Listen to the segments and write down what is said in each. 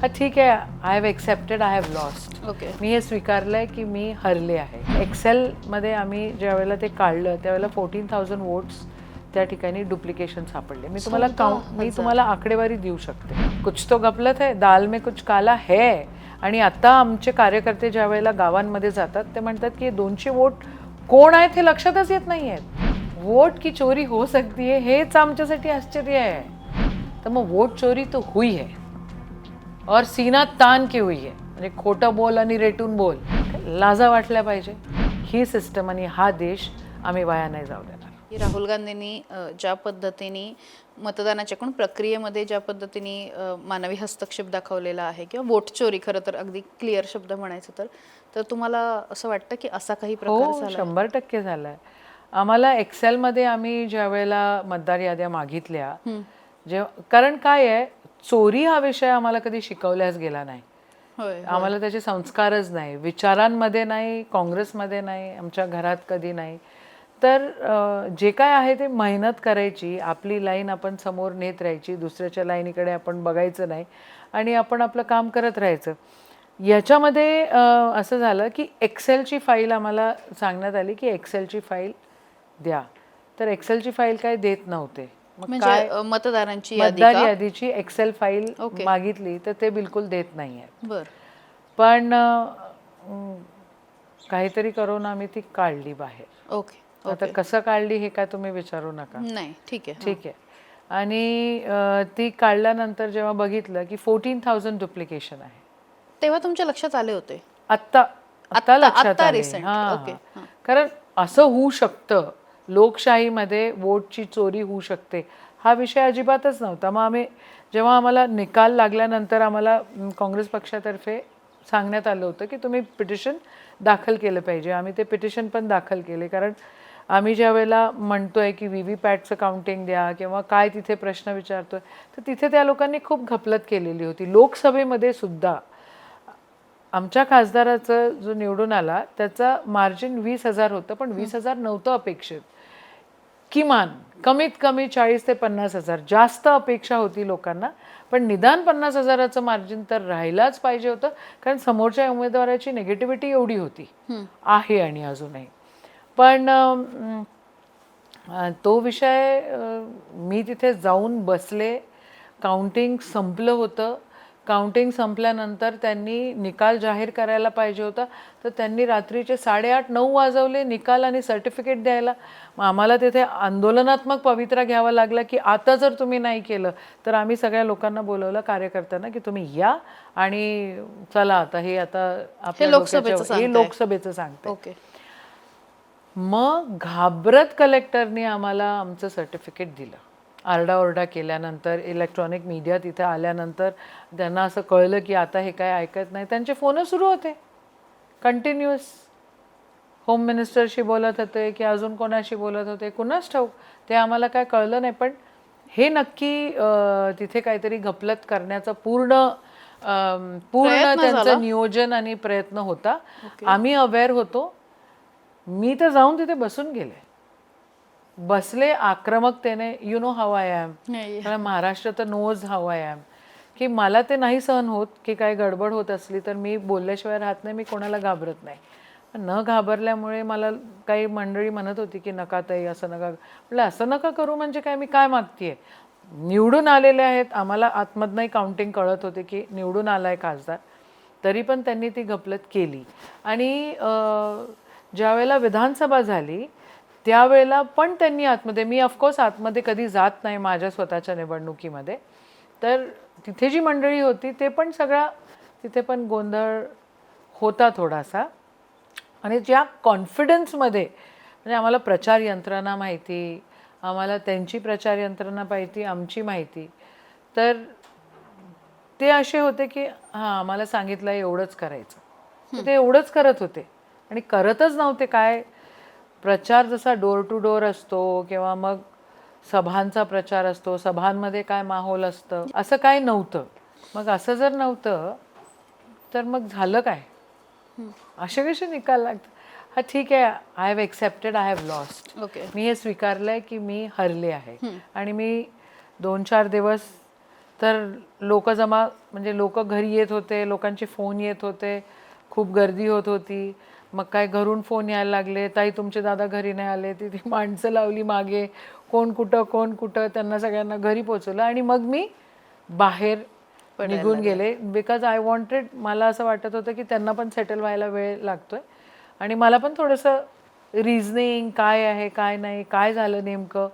हा ठीक आहे I have accepted I have lost okay मी हे स्वीकारलंय की मी हरले आहे. एक्सेलमध्ये आम्ही ज्या वेळेला ते काढलं त्यावेळेला फोर्टीन थाउजंड वोट्स त्या ठिकाणी डुप्लिकेशन सापडले. मी तुम्हाला काउंट मी. तुम्हाला आकडेवारी देऊ शकते. कुछ तो गपलत है दाल में कुछ काला है. आणि आता आमचे कार्यकर्ते ज्या वेळेला गावांमध्ये जातात ते म्हणतात की दोनशे वोट कोण आहेत हे लक्षातच येत नाही आहेत वोट की चोरी हो सकती है हेच आमच्यासाठी आश्चर्य आहे. तर मग वोट चोरी तो हुई है. और सीना तान की हुई आहे म्हणजे खोटं बोल आणि रेटून बोल लाजा वाटल्या पाहिजे। ही सिस्टम आणि हा देश आम्ही वाया नाही जाऊ देणार. राहुल गांधींनी ज्या पद्धतीने मतदानाच्या एकूण प्रक्रियेमध्ये ज्या पद्धतीने मानवी हस्तक्षेप दाखवलेला आहे किंवा वोट चोरी खरं तर अगदी क्लिअर शब्द म्हणायचं तर तर तुम्हाला असं वाटतं की असा काही प्रकार हो झाला? शंभर टक्के झालाय. आम्हाला एक्सेलमध्ये आम्ही ज्या वेळेला मतदार याद्या मागितल्या जेव्हा कारण काय आहे? चोरी हा विषय आम्हाला कधी शिकवल्याच गेला नाही. आम्हाला त्याचे संस्कारच नाही. विचारांमध्ये नाही काँग्रेसमध्ये नाही आमच्या घरात कधी नाही. तर जे काय आहे ते मेहनत करायची आपली लाईन आपण समोर नेत राहायची दुसऱ्याच्या लाईनीकडे आपण बघायचं नाही आणि आपण आपलं काम करत राहायचं. याच्यामध्ये असं झालं की एक्सेलची फाईल आम्हाला सांगण्यात आली की एक्सेलची फाईल द्या. तर एक्सेलची फाईल काय देत नव्हते. मग म्हणजे अ, मतदारांची यादी मतदार का? यादीची एक्सेल फाईल ओके. मागितली तर ते बिलकुल देत नाही आहेत बर. पण अं, काहीतरी करून आम्ही ती काढली बाहेर. ओके आता कसं काढली हे काय तुम्ही विचारू नका. नाही ठीक आहे. ठीक आहे. आणि अं, ती काढल्यानंतर जेव्हा बघितलं की फोर्टीन थाउजंड डुप्लिकेशन आहे. तेव्हा तुमच्या लक्षात आले होते. आत्ता आत्ता आत्ता- लक्षात आत्ता आले. recent. हां, ओके, हां. कारण असं होऊ शकतं. लोकशाहीमध्ये वोटची चोरी होऊ शकते. हा विषय अजिबातच नव्हता. मग आम्ही जेव्हा आम्हाला निकाल लागल्यानंतर आम्हाला काँग्रेस पक्षातर्फे सांगण्यात आलं होतं की तुम्ही पिटिशन दाखल केलं पाहिजे. आम्ही ते पिटिशन पण दाखल केले. कारण आम्ही ज्या वेळेला आहे की व्ही व्ही पॅटचं काउंटिंग द्या किंवा काय तिथे प्रश्न विचारतो आहे तर तिथे त्या लोकांनी खूप घपलत केलेली होती. लोकसभेमध्ये सुद्धा आमच्या खासदाराचं जो निवडून आला त्याचा मार्जिन वीस हजार होतं पण वीस हजार नव्हतं अपेक्षित. किमान कमीत कमी चाळीस ते पन्नास हजार. जास्त अपेक्षा होती लोकांना पण निदान पन्नास हजाराचं मार्जिन तर राहायलाच पाहिजे होतं कारण समोरच्या उमेदवाराची निगेटिव्हिटी एवढी होती. आहे आणि अजूनही. पण तो विषय मी तिथे जाऊन बसले काउंटिंग संपलं होतं. काउंटिंग संपल्यानंतर त्यांनी निकाल जाहीर करायला पाहिजे होता. तर त्यांनी रात्रीचे साडेआठ नऊ वाजवले निकाल आणि सर्टिफिकेट द्यायला. मग आम्हाला तिथे आंदोलनात्मक पवित्रा घ्यावा लागला की आता जर तुम्ही नाही केलं तर आम्ही सगळ्या लोकांना बोलवलं कार्यकर्त्यांना की तुम्ही या आणि चला आता हे आता आपल्या लोकसभेचं हे. लोकसभेचं सांगते ओके. मग घाबरत कलेक्टरने आम्हाला आमचं सर्टिफिकेट दिलं. आरडाओरडा केल्यानंतर इलेक्ट्रॉनिक मीडिया तिथे आल्यानंतर त्यांना असं कळलं की आता हे काय ऐकत नाही. त्यांचे फोन सुरू होते. कंटिन्युअस होम मिनिस्टरशी बोलत होते की अजून कोणाशी बोलत होते? कुणाच ठाऊक? ते आम्हाला काय कळलं नाही पण हे नक्की तिथे काहीतरी घपलत करण्याचा पूर्ण पूर्ण? त्यांचं नियोजन आणि प्रयत्न होता. आम्ही अवेअर होतो. मी तर जाऊन तिथे बसून गेले. बसले आक्रमकतेने you know how I am कारण महाराष्ट्र तर नोज हाव आय एम की मला ते नाही सहन होत की काय गडबड होत असली तर मी बोलल्याशिवाय राहत नाही मी कोणाला घाबरत नाही. न घाबरल्यामुळे मला काही मंडळी म्हणत होती की नका ताई असं नका. म्हटलं असं नका करू म्हणजे काय? मी काय मागतीये? निवडून आलेले आहेत. आम्हाला आतमधनंही काउंटिंग कळत होते की निवडून आलाय खासदार. तरी पण त्यांनी ती घपलत केली. आणि ज्यावेळेला विधानसभा झाली त्यावेळेला पण त्यांनी आतमध्ये मी ऑफकोर्स आतमध्ये कधी जात नाही माझ्या स्वतःच्या निवडणुकीमध्ये. तर तिथे जी मंडळी होती ते पण सगळा तिथे पण गोंधळ होता थोडासा. आणि ज्या कॉन्फिडन्समध्ये म्हणजे आम्हाला प्रचार यंत्रणा माहिती आम्हाला त्यांची प्रचार यंत्रणा माहिती आमची माहिती. तर ते असे होते की हां आम्हाला सांगितलं एवढंच करायचं. ते एवढंच करत होते. आणि करतच नव्हते. काय? प्रचार जसा डोर टू डोर असतो किंवा मग सभांचा प्रचार असतो सभांमध्ये काय माहोल असतं असं काय नव्हतं. मग असं जर नव्हतं तर मग झालं काय? असे कसे निकाल लागतात. हा ठीक आहे I have accepted I have lost okay मी हे स्वीकारलंय की मी हरले आहे. आणि मी दोन चार दिवस तर लोक जमा म्हणजे लोक घरी येत होते लोकांचे फोन येत होते खूप गर्दी होत होती. मग काय घरून फोन यायला लागले ताई तुमचे दादा घरी नाही आले. ती ती माणसं लावली मागे. कोण कुठं कोण कुठं? त्यांना सगळ्यांना घरी पोचवलं आणि मग मी बाहेर निघून गेले. बिकॉज आय वॉन्टेड मला असं वाटत होतं की त्यांना पण सेटल व्हायला वेळ लागतोय. आणि मला पण थोडंसं रिझनिंग काय आहे काय नाही काय झालं नेमकं?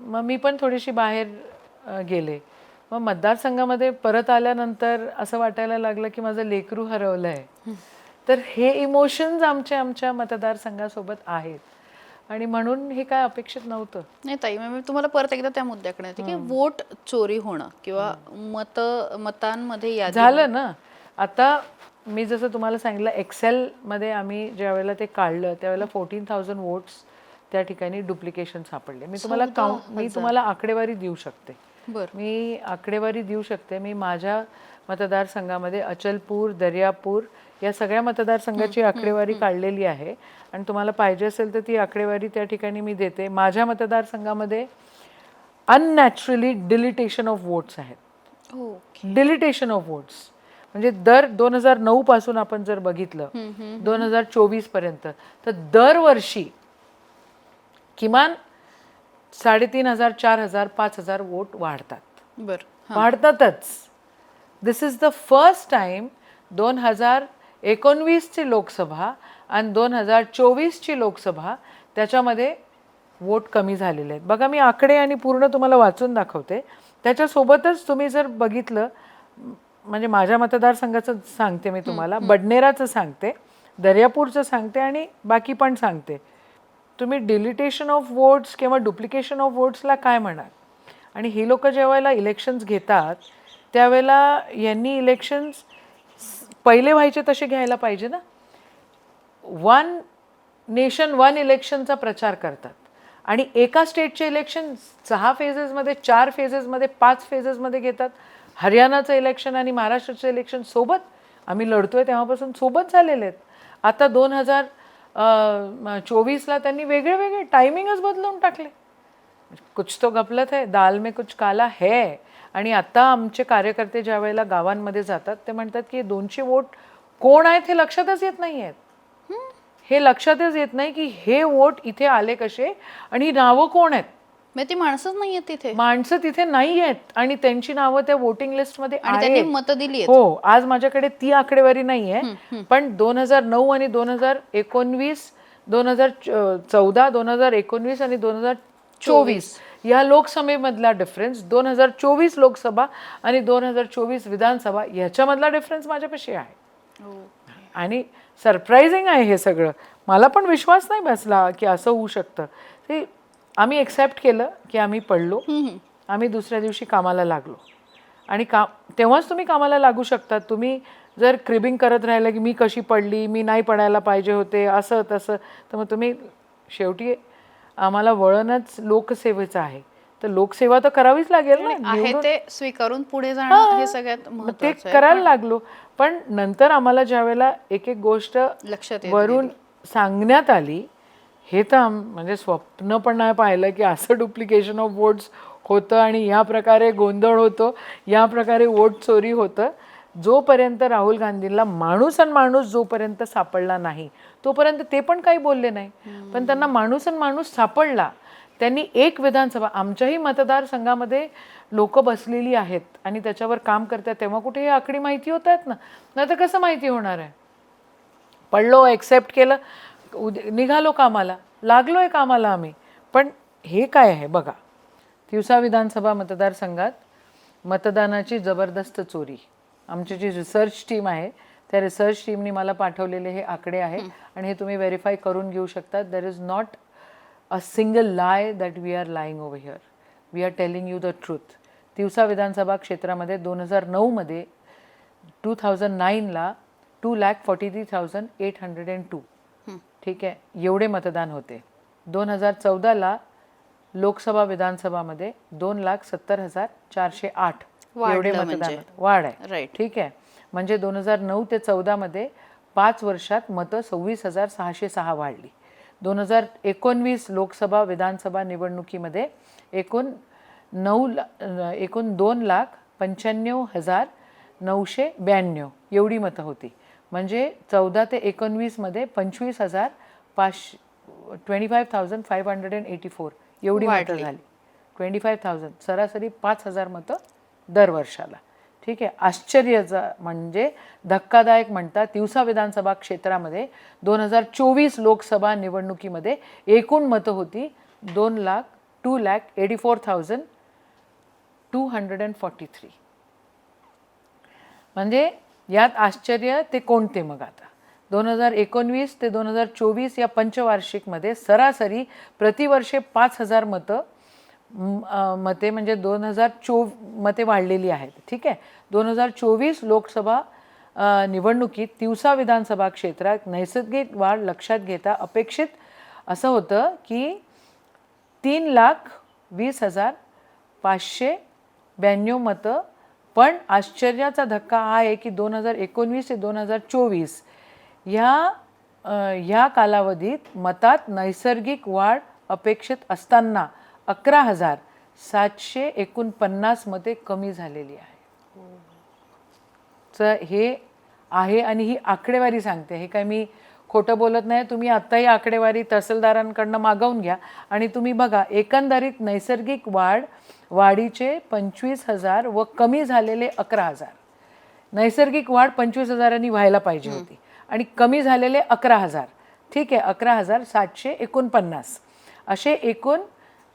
मग मी पण थोडीशी बाहेर गेले. मग मतदारसंघामध्ये परत आल्यानंतर असं वाटायला लागलं की माझं लेकरू हरवलं आहे तर हे इमोशन्स आमच्या आमच्या मतदारसंघासोबत आहेत. आणि म्हणून हे काय अपेक्षित नव्हतं. नाही ताई मी तुम्हाला परत एकदा त्या मुद्द्याकडे येते की वोट चोरी होणं किंवा मत मतांमध्ये झालं ना. आता मी जसं तुम्हाला सांगितलं एक्सेलमध्ये आम्ही ज्यावेळेला ते काढलं त्यावेळेला फोर्टीन थाउजंड वोट्स त्या ठिकाणी डुप्लिकेशन सापडले. मी तुम्हाला काउंट मी तुम्हाला आकडेवारी देऊ शकते. बरं. मी आकडेवारी देऊ शकते. मी माझ्या मतदारसंघामध्ये अचलपूर दर्यापूर या सगळ्या मतदारसंघाची आकडेवारी काढलेली आहे. आणि तुम्हाला पाहिजे असेल तर ती आकडेवारी त्या ठिकाणी मी देते. माझ्या मतदारसंघामध्ये अननॅचरली डिलिटेशन ऑफ वोट्स आहेत. हो. डिलिटेशन ऑफ वोट्स म्हणजे दर दोन हजार नऊ पासून आपण जर बघितलं दोन हजार चोवीसपर्यंत तर दरवर्षी किमान साडेतीन हजार चार हजार पाच हजार वोट वाढतात. बरं वाढतातच. This is the first time दोन हजार एकोणवीसची लोकसभा आणि दोन हजार चोवीसची लोकसभा त्याच्यामध्ये वोट कमी झालेले आहेत. बघा मी आकडे आणि पूर्ण तुम्हाला वाचून दाखवते. त्याच्यासोबतच तुम्ही जर बघितलं म्हणजे माझ्या मतदारसंघाचं सांगते मी तुम्हाला बडनेराचं सांगते दर्यापूरचं सांगते आणि बाकी पण सांगते. तुम्ही डिलिटेशन ऑफ वोट्स किंवा डुप्लिकेशन ऑफ वोट्सला काय म्हणाल? आणि ही लोक ज्यावेळेला इलेक्शन्स घेतात त्यावेळेला यांनी इलेक्शन्स पहिले व्हायचे तसे घ्यायला पाहिजे ना? वन नेशन वन इलेक्शनचा प्रचार करतात. आणि एका स्टेटचे इलेक्शन सहा फेजेसमध्ये चार फेजेसमध्ये पाच फेजेसमध्ये घेतात. हरियाणाचं इलेक्शन आणि महाराष्ट्राचं इलेक्शन सोबत आम्ही लढतोय तेव्हापासून सोबत झालेले आहेत. आता दोन हजार चोवीसला त्यांनी वेगळे वेगळे टायमिंगच बदलून टाकले. कुछ तो गफलत है दाल में कुछ काला है. आणि आता आमचे कार्यकर्ते ज्या वेळेला गावांमध्ये जातात ते म्हणतात की दोनशे वोट कोण आहेत हे लक्षातच येत नाही आहेत हे लक्षातच येत नाही की हे वोट इथे आले कसे आणि नावं कोण आहेत. मग ती माणसंच नाही आहेत तिथे. माणसं तिथे नाही आहेत आणि त्यांची नावं त्या वोटिंग लिस्टमध्ये आणि त्यांनी आहेत. मतं दिली आहेत. हो आज माझ्याकडे ती आकडेवारी नाही आहे पण दोन हजार नऊ आणि दोन हजार एकोणवीस दोन हजार चौदा दोन हजार एकोणवीस आणि दोन हजार चोवीस या लोकसभेमधला डिफरन्स दोन हजार चोवीस लोकसभा आणि दोन हजार चोवीस विधानसभा याच्यामधला डिफरन्स माझ्यापाशी आहे. आणि सरप्रायझिंग आहे हे सगळं. मला पण विश्वास नाही बसला की असं होऊ शकतं. ते आम्ही एक्सेप्ट केलं की आम्ही पडलो. आम्ही दुसऱ्या दिवशी कामाला लागलो. आणि का तेव्हाच तुम्ही कामाला लागू शकता तुम्ही जर क्रिबिंग करत राहिलं की मी कशी पडली मी नाही पडायला पाहिजे होते असं तसं तर मग तुम्ही शेवटी आम्हाला वळणच लोकसेवेचं आहे. तर लोकसेवा तर करावीच लागेल ना. आहे ते स्वीकारून पुढे जाणं हे सगळ्यात ते करायला लागलो. पण नंतर आम्हाला ज्या वेळेला एक एक गोष्ट लक्षात वरून सांगण्यात आली हे तर आम- म्हणजे स्वप्न पण नाही पाहिलं की असं डुप्लिकेशन ऑफ वोट्स होतं आणि या प्रकारे गोंधळ होतो या प्रकारे वोट चोरी होतं. जोपर्यंत राहुल गांधींना माणूस आणि माणूस जोपर्यंत सापडला नाही तोपर्यंत ते पण काही बोलले नाही. पण त्यांना माणूस आणि माणूस सापडला त्यांनी एक विधानसभा आमच्याही मतदारसंघामध्ये लोक बसलेली आहेत आणि त्याच्यावर काम करतात तेव्हा कुठे हे आकडी माहिती होत आहेत ना? नाही तर कसं माहिती होणार आहे? पडलो एक्सेप्ट केलं उद्या निघालो कामाला लागलो आहे कामाला आम्ही. पण हे काय आहे बघा. तिवसा विधानसभा मतदारसंघात मतदानाची जबरदस्त चोरी. आमची जी रिसर्च टीम आहे त्या रिसर्च टीमने मला पाठवलेले हे आकडे आहे आणि हे तुम्ही व्हेरीफाय करून घेऊ शकता there is not a single lie that we are lying over here we are telling you the truth Tiwsa विधानसभा क्षेत्रामध्ये दोन हजार नऊमध्ये two thousand नाईनला two lakh forty three thousand eight hundred and two ठीक आहे? एवढे मतदान होते. दोन हजार चौदाला लोकसभा विधानसभामध्ये दोन लाख सत्तर हजार चारशे आठ एवढे मतदान म्हणजे. वाढ आहे. ठीक आहे? म्हणजे दोन हजार नऊ ते चौदामध्ये पाच वर्षात मतं सव्वीस हजार सहाशे सहा वाढली. दोन हजार एकोणवीस लोकसभा विधानसभा निवडणुकीमध्ये एकूण नऊ ला एकूण दोन लाख पंच्याण्णव हजार नऊशे ब्याण्णव एवढी मतं होती. म्हणजे चौदा ते एकोणवीसमध्ये पंचवीस हजार पाचशे twenty five thousand five hundred and eighty four एवढी मतं. झाली. ट्वेंटी फाईव्ह थाउजंड सरासरी पाच हजार मतं दर वर्षाला. ठीक आहे? आश्चर्याचा म्हणजे धक्कादायक म्हणतात तिवसा विधानसभा क्षेत्रामध्ये दोन हजार चोवीस लोकसभा निवडणुकीमध्ये एकूण मतं होती दोन lakh two lakh eighty four thousand two hundred and forty three म्हणजे यात आश्चर्य ते कोणते मग आता? दोन हजार एकोणवीस ते दोन हजार चोवीस या पंचवार्षिकमध्ये सरासरी प्रतिवर्षे पाच हजार मतं मते म्हणजे दोन हजार चोव मते वाढलेली आहेत. ठीक आहे? दोन हजार चोवीस लोकसभा निवडणुकीत तिवसा विधानसभा क्षेत्रात नैसर्गिक वाढ लक्षात घेता अपेक्षित असं होतं की तीन लाख वीस हजार पाचशे ब्याण्णव मतं पण आश्चर्याचा धक्का हा आहे की दोन हजार एकोणवीस ते दोन हजार चोवीस ह्या ह्या कालावधीत मतात नैसर्गिक वाढ अपेक्षित असताना अकरा हजार सातशे एकोणपन्नासमध्ये कमी झालेली आहे. तर हे आहे आणि ही आकडेवारी सांगते. हे काय मी खोटं बोलत नाही. तुम्ही आत्ताही आकडेवारी तहसीलदारांकडनं मागवून घ्या. आणि तुम्ही बघा एकंदरीत नैसर्गिक वाढ वाढीचे पंचवीस हजार व कमी झालेले अकरा हजार. नैसर्गिक वाढ पंचवीस हजारांनी व्हायला पाहिजे होती. आणि कमी झालेले अकरा हजार. ठीक आहे अकरा हजार सातशे एकोणपन्नास. असे एकूण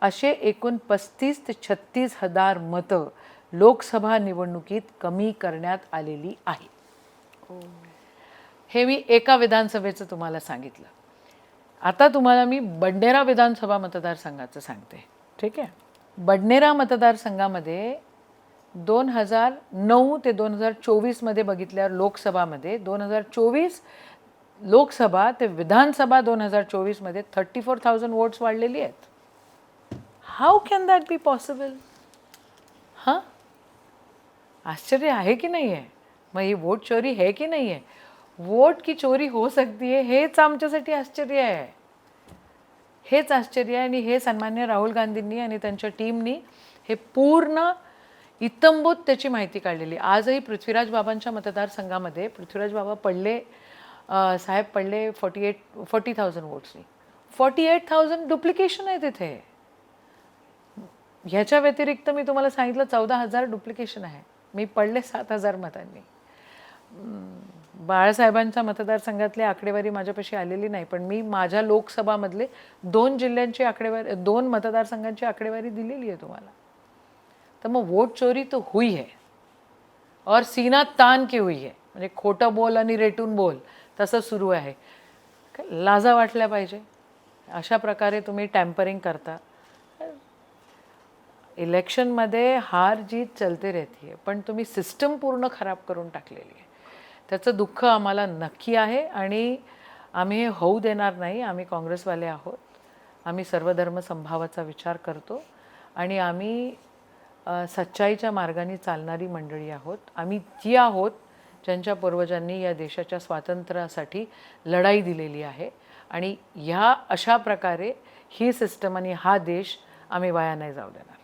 असे एकूण पस्तीस ते छत्तीस हजार मतं लोकसभा निवडणुकीत कमी करण्यात आलेली आहे हे. मी एका विधानसभेचं तुम्हाला सांगितलं. आता तुम्हाला मी बडनेरा विधानसभा मतदारसंघाचं सांगते. ठीक आहे? बडनेरा मतदारसंघामध्ये दोन हजार नऊ ते दोन हजार चोवीसमध्ये बघितल्यावर लोकसभामध्ये दोन हजार चोवीस लोकसभा ते विधानसभा दोन हजार चोवीसमध्ये थर्टी फोर थाउजंड वोट्स वाढलेली आहेत. How can that be possible हां आश्चर्य आहे की नाही आहे मग ही वोट चोरी है की नाही आहे वोट की चोरी हो सकती है हेच आमच्यासाठी आश्चर्य आहे. हेच आश्चर्य आहे आणि हे सन्मान्य राहुल गांधींनी आणि त्यांच्या टीमनी हे पूर्ण इतंबूत त्याची माहिती काढलेली. आजही पृथ्वीराज बाबांच्या मतदारसंघामध्ये पृथ्वीराज बाबा पडले साहेब पडले फॉर्टी एट फोर्टी थाउजंड वोट्सनी फॉर्टी एट थाउजंड डुप्लिकेशन आहे तिथे. ह्याच्या व्यतिरिक्त मी तुम्हाला सांगितलं चौदा हजार डुप्लिकेशन आहे. मी पडले सात हजार मतांनी. बाळासाहेबांच्या मतदारसंघातली आकडेवारी माझ्यापाशी आलेली नाही पण मी माझ्या लोकसभामधले दोन जिल्ह्यांची आकडेवारी दोन मतदारसंघांची आकडेवारी दिलेली आहे तुम्हाला. तर मग वोट चोरी तो हुई है. और सीना तान की हुई है. म्हणजे खोटं बोल आणि रेटून बोल तसं सुरू आहे. लाजा वाटल्या पाहिजे. अशा प्रकारे तुम्ही टॅम्परिंग करता. इलेक्शनमध्ये हार जीत चलते रहती है पण तुम्ही सिस्टम पूर्ण खराब करून टाकलेली आहे. त्याचं दुःख आम्हाला नक्की आहे आणि आम्ही हे होऊ देणार नाही. आम्ही काँग्रेसवाले आहोत. आम्ही सर्वधर्म संभावाचा विचार करतो आणि आम्ही सच्चाईच्या मार्गाने चालणारी मंडळी आहोत. आम्ही ती आहोत ज्यांच्या पूर्वजांनी या देशाच्या स्वातंत्र्यासाठी लढाई दिलेली आहे आणि ह्या अशा प्रकारे ही सिस्टम आणि हा देश आम्ही वाया नाही जाऊ देणार.